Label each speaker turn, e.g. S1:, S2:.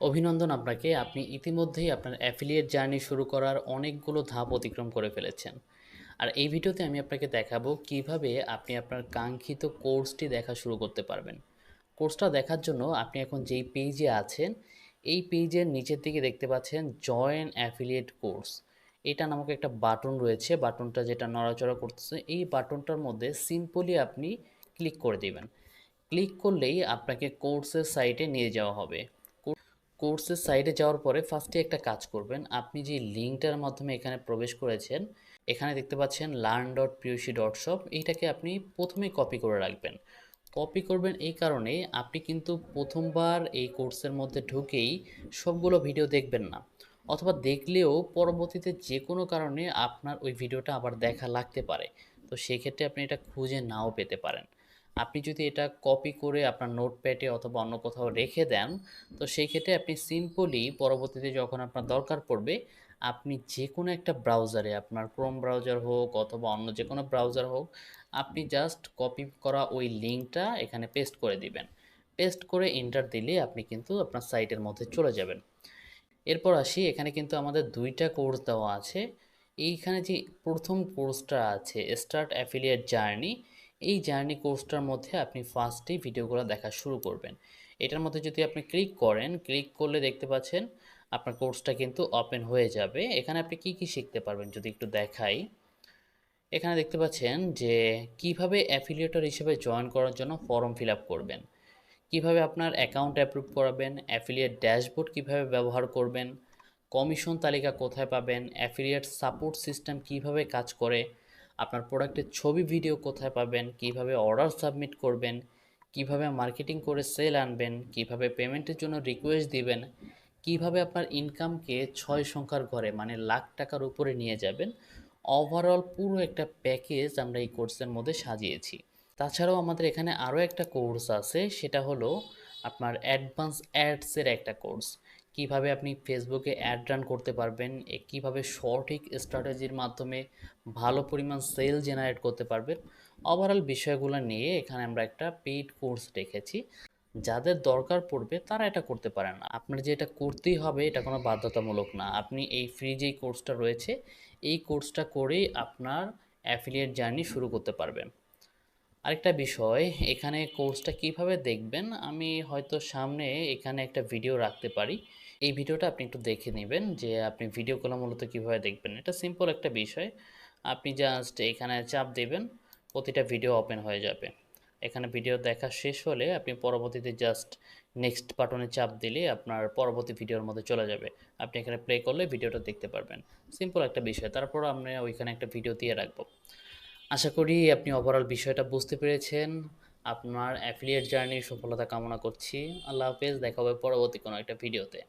S1: অভিনন্দন আপনাকে। আপনি ইতিমধ্যেই আপনার অ্যাফিলিয়েট জার্নি শুরু করার অনেকগুলো ধাপ অতিক্রম করে ফেলেছেন। আর এই ভিডিওতে আমি আপনাকে দেখাবো কীভাবে আপনি আপনার কাঙ্ক্ষিত কোর্সটি দেখা শুরু করতে পারবেন। কোর্সটা দেখার জন্য আপনি এখন যেই পেজে আছেন, এই পেজের নিচের দিকে দেখতে পাচ্ছেন জয়েন অ্যাফিলিয়েট কোর্স। এটা নামক একটা বাটন রয়েছে, বাটনটা যেটা নড়াচড়া করতেছে, এই বাটনটার মধ্যে সিম্পলি আপনি ক্লিক করে দিবেন। ক্লিক করলেই আপনাকে কোর্সের সাইটে নিয়ে যাওয়া হবে। কোর্সের সাইডে যাওয়ার পরে ফার্স্টে একটা কাজ করবেন। আপনি যে লিঙ্কটার মাধ্যমে এখানে প্রবেশ করেছেন, এখানে দেখতে পাচ্ছেন learn dot PUC dot shop এইটাকে আপনি প্রথমে কপি করে রাখবেন। কপি করবেন এই কারণে আপনি কিন্তু প্রথমবার এই কোর্সের মধ্যে ঢুকেই সবগুলো ভিডিও দেখবেন না। অথবা দেখলেও পরবর্তীতে যে কোনো কারণে আপনার ওই ভিডিওটা আবার দেখা লাগতে পারে। তো সেক্ষেত্রে আপনি এটা খুঁজে নাও পেতে পারেন। আপনি যদি এটা কপি করে আপনার নোটপ্যাডে অথবা অন্য কোথাও রেখে দেন, তো সেই ক্ষেত্রে আপনি সিম্পলি পরবর্তীতে যখন আপনার দরকার পড়বে, আপনি যে কোনো একটা ব্রাউজারে আপনার ক্রোম ব্রাউজার হোক অথবা অন্য যে কোনো ব্রাউজার হোক, আপনি জাস্ট কপি করা ওই লিঙ্কটা এখানে পেস্ট করে দিবেন। পেস্ট করে এন্টার দিলে আপনি কিন্তু আপনার সাইটের মধ্যে চলে যাবেন। এরপর আসি, এখানে কিন্তু আমাদের দুইটা কোর্স দেওয়া আছে। এইখানে যে প্রথম কোর্সটা আছে স্টার্ট অ্যাফিলিয়েট জার্নি এই জার্নি কোর্সটার মধ্যে আপনি ফার্স্টেই ভিডিওগুলো দেখা শুরু করবেন। এটার মধ্যে যদি আপনি ক্লিক করেন, ক্লিক করলে দেখতে পাচ্ছেন আপনার কোর্সটা কিন্তু ওপেন হয়ে যাবে। এখানে আপনি কি কি শিখতে পারবেন যদি একটু দেখাই? এখানে দেখতে পাচ্ছেন যে কীভাবে অ্যাফিলিয়েটর হিসেবে জয়েন করার জন্য ফর্ম ফিল আপ করবেন। কীভাবে আপনার অ্যাকাউন্ট অ্যাপ্রুভ করাবেন, অ্যাফিলিয়েট ড্যাশবোর্ড কীভাবে ব্যবহার করবেন, কমিশন তালিকা কোথায় পাবেন, অ্যাফিলিয়েট সাপোর্ট সিস্টেম কীভাবে কাজ করে আপনার প্রোডাক্টের ছবি ভিডিও কোথায় পাবেন, কীভাবে অর্ডার সাবমিট করবেন, কীভাবে মার্কেটিং করে সেল আনবেন, কীভাবে পেমেন্টের জন্য রিকোয়েস্ট দিবেন, কীভাবে আপনার ইনকামকে ছয় সংখ্যার ঘরে মানে লাখ টাকার উপরে নিয়ে যাবেন ওভারঅল পুরো একটা প্যাকেজ আমরা এই কোর্সের মধ্যে সাজিয়েছি। তাছাড়াও আমাদের এখানে আরও একটা কোর্স আছে, সেটা হলো আপনার অ্যাডভান্স অ্যাডসের একটা কোর্স। কীভাবে আপনি ফেসবুকে অ্যাড রান করতে পারবেন কীভাবে সঠিক স্ট্র্যাটেজির মাধ্যমে ভালো পরিমাণ সেল জেনারেট করতে পারবেন, ওভারঅল বিষয়গুলো নিয়ে এখানে আমরা একটা পেইড কোর্স রেখেছি। যাদের দরকার পড়বে তারা এটা করতে পারেন আপনার যে এটা করতেই হবে এটা কোনো বাধ্যতামূলক না। আপনি এই ফ্রি যেই কোর্সটা রয়েছে, এই কোর্সটা করেই আপনার অ্যাফিলিয়েট জার্নি শুরু করতে পারবেন। আরেকটা বিষয়, এখানে কোর্সটা কীভাবে দেখবেন? আমি হয়তো সামনে এখানে একটা ভিডিও রাখতে পারি। এই ভিডিওটা আপনি একটু দেখে নেবেন যে আপনি ভিডিও ভিডিওগুলো মূলত কীভাবে দেখবেন। এটা সিম্পল একটা বিষয়। আপনি জাস্ট এখানে চাপ দেবেন, প্রতিটা ভিডিও ওপেন হয়ে যাবে। এখানে ভিডিও দেখা শেষ হলে আপনি পরবর্তীতে জাস্ট নেক্সট বাটনে চাপ দিলে আপনার পরবর্তী ভিডিওর মধ্যে চলে যাবে। আপনি এখানে প্লে করলে ভিডিওটা দেখতে পারবেন। সিম্পল একটা বিষয়। তারপর আমরা ওইখানে একটা ভিডিও দিয়ে রাখব। আশা করি আপনি ওভারঅল বিষয়টা বুঝতে পেরেছেন। আপনার অ্যাফিলিয়েট জার্নির সফলতা কামনা করছি। আল্লাহ হাফেজ, দেখা হবে পরবর্তী কোনো একটা ভিডিওতে